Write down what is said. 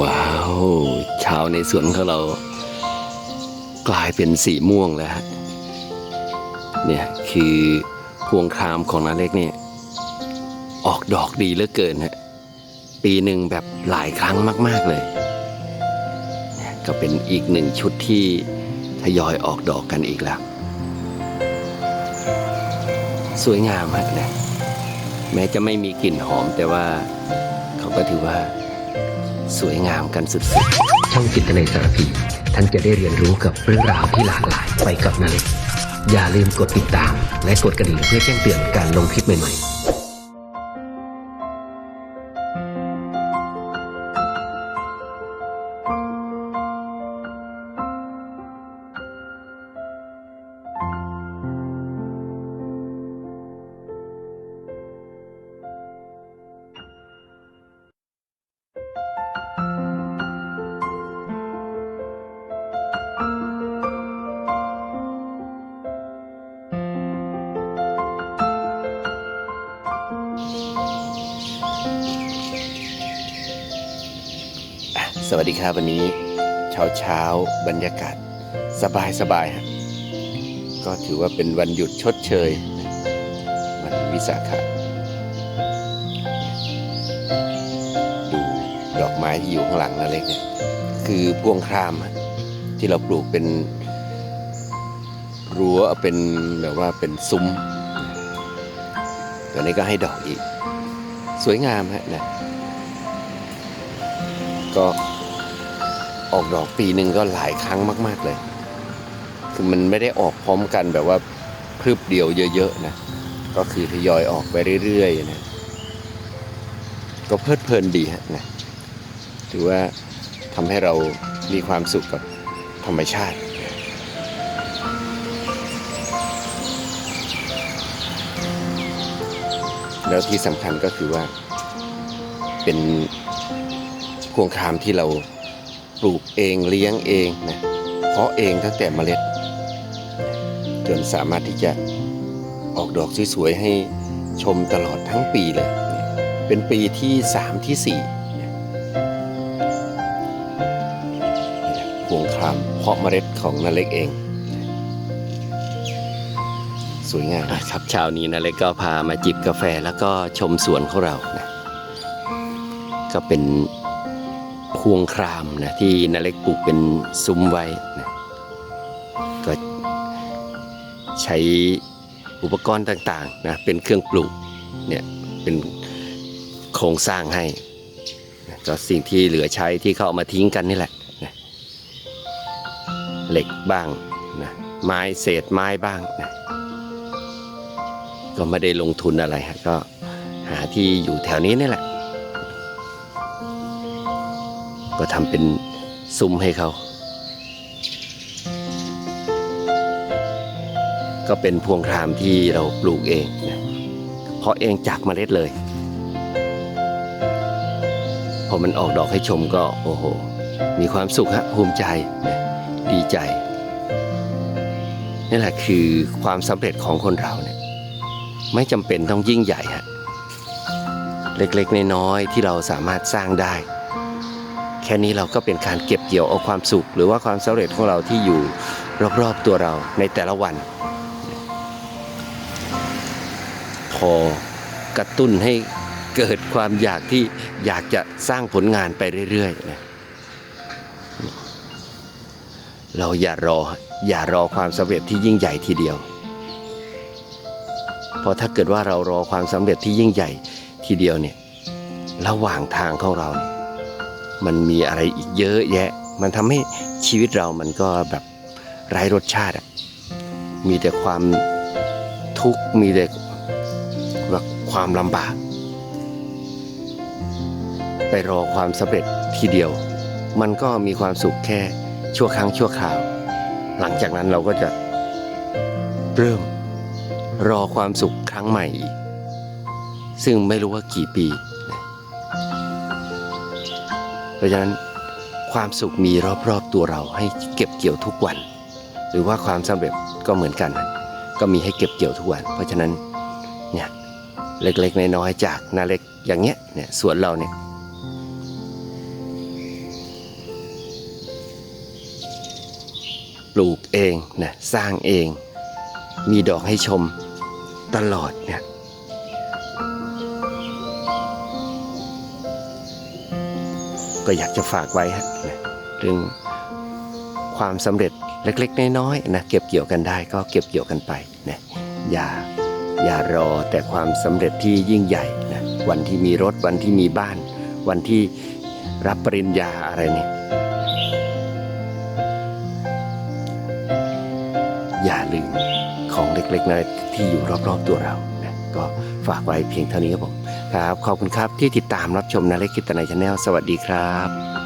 ว้าวเช้าในสวนของเรา กลายเป็นสีม่วงแล้วฮะเนี่ยคือพวงคามของนาเล็กเนี่ยออกดอกดีเหลือเกินฮะปีหนึ่งแบบหลายครั้งมาก ๆเลยเนี่ยก็เป็นอีกหนึ่งชุดที่ทยอยออกดอกกันอีกแล้ว สวยงามฮะเนี่ยแม้จะไม่มีกลิ่นหอมแต่ว่าเขาก็ถือว่า สวยงามกันสุดๆ ช่องจิตในสารพี ท่านจะได้เรียนรู้กับเรื่องราวที่หลากหลายไปกับนาเล็กอย่าลืมกดติดตาม และกดกระดิ่งเพื่อแจ้งเตือนการลงคลิปใหม่ๆ สวัสดีครับวันนี้เช้าเช้าบรรยากาศสบายสบายฮะก็ถือว่าเป็นวันหยุดชดเชย วันวิสาขะดูดอกไม้ที่อยู่ข้างหลังนาเล็กเนี่ยคือพวงครามที่เราปลูกเป็นรั้วเป็นแบบว่าเป็นซุ้มตอนนี้ก็ให้ดอกอีก สวยงามฮะนะก็ ออกดอกปีหนึ่งก็หลายครั้งมาก ๆเลย คือมันไม่ได้ออกพร้อมกันแบบว่าพรึบเดียวเยอะๆนะ ก็คือทยอยออกไปเรื่อยๆนะ ก็เพลิดเพลินดีฮะนะ ถือว่าทำให้เรามีความสุขกับธรรมชาติ แล้วที่สำคัญก็คือว่าเป็นพวงครามที่เรา ปลูกเองเลี้ยงเองนะเพาะเองตั้งแต่เมล็ด จนสามารถที่จะออกดอกสวยๆให้ชมตลอดทั้งปีเลย เป็นปีที่สามที่สี่เนี่ยนี่แหละพวงครามเพาะเมล็ดของนาเล็กเอง สวยงามครับเช้านี้นาเล็กก็พามาจิบกาแฟแล้วก็ชมสวนของเรานะก็เป็น พวงครามนะที่นาเล็กปลูกเป็นซุ้มไว้นะก็ใช้อุปกรณ์ต่างๆนะเป็นเครื่องปลูกเนี่ยเป็นโครงสร้างให้ก็สิ่งที่เหลือใช้ที่เขาเอามาทิ้งกันนี่แหละนะเหล็กบ้างนะไม้เศษไม้บ้างนะก็ไม่ได้ลงทุนอะไรฮะก็หาที่อยู่แถวนี้นี่แหละ ก็ทำเป็นซุ้มให้เขา ก็เป็นพวงครามที่เราปลูกเองนะเพราะเองจากเมล็ดเลย พอมันออกดอกให้ชมก็โอ้โห มีความสุขฮะภูมิใจนะดีใจนี่แหละคือความสำเร็จของคนเราเนี่ยไม่จำเป็นต้องยิ่งใหญ่ฮะเล็กๆ น้อยๆที่เราสามารถสร้างได้ ค่นี้เราก็เป็นการเก็บเกี่ยวเอาความสุข หรือว่าความสำเร็จของเราที่อยู่รอบๆตัวเราในแต่ละวัน พอกระตุ้นให้เกิดความอยากที่อยากจะสร้างผลงานไปเรื่อยๆนะเราอย่ารออย่ารอความสำเร็จที่ยิ่งใหญ่ทีเดียว เพราะถ้าเกิดว่าเรารอความสำเร็จที่ยิ่งใหญ่ทีเดียวเนี่ยระหว่างทางของเราเนี่ย มันมีอะไรอีกเยอะแยะ มันทำให้ชีวิตเรามันก็แบบไร้รสชาติอะมีแต่ความทุกข์มีแต่แบบความลำบาก ไปรอความสำเร็จทีเดียว มันก็มีความสุขแค่ชั่วครั้งชั่วคราว หลังจากนั้นเราก็จะเริ่มรอความสุขครั้งใหม่อีกซึ่งไม่รู้ว่ากี่ปี เพราะฉะนั้นความสุขมีรอบๆตัวเราให้เก็บเกี่ยวทุกวัน หรือว่าความสำเร็จก็เหมือนกัน ก็มีให้เก็บเกี่ยวทุกวัน เพราะฉะนั้นเนี่ยเล็กๆน้อยๆจากนาเล็กอย่างเงี้ยเนี่ยสวนเราเนี่ยปลูกเองนะสร้างเอง มีดอกให้ชมตลอดเนี่ย ก็อยากจะฝากไว้ฮะเรื่องความสำเร็จเล็กๆ น้อยๆนะเก็บเกี่ยวกันได้ก็เก็บเกี่ยวกันไปนะอย่าอย่ารอแต่ความสำเร็จที่ยิ่งใหญ่นะวันที่มีรถวันที่มีบ้าน วันที่รับปริญญาอะไรเนี่ยอย่าลืมของเล็กๆนะที่อยู่รอบๆตัวเรา ก็ฝากไว้เพียงเท่านี้ครับผมครับ ขอบคุณครับที่ติดตามรับชมนาเล็กกิตนายชาแนลสวัสดีครับ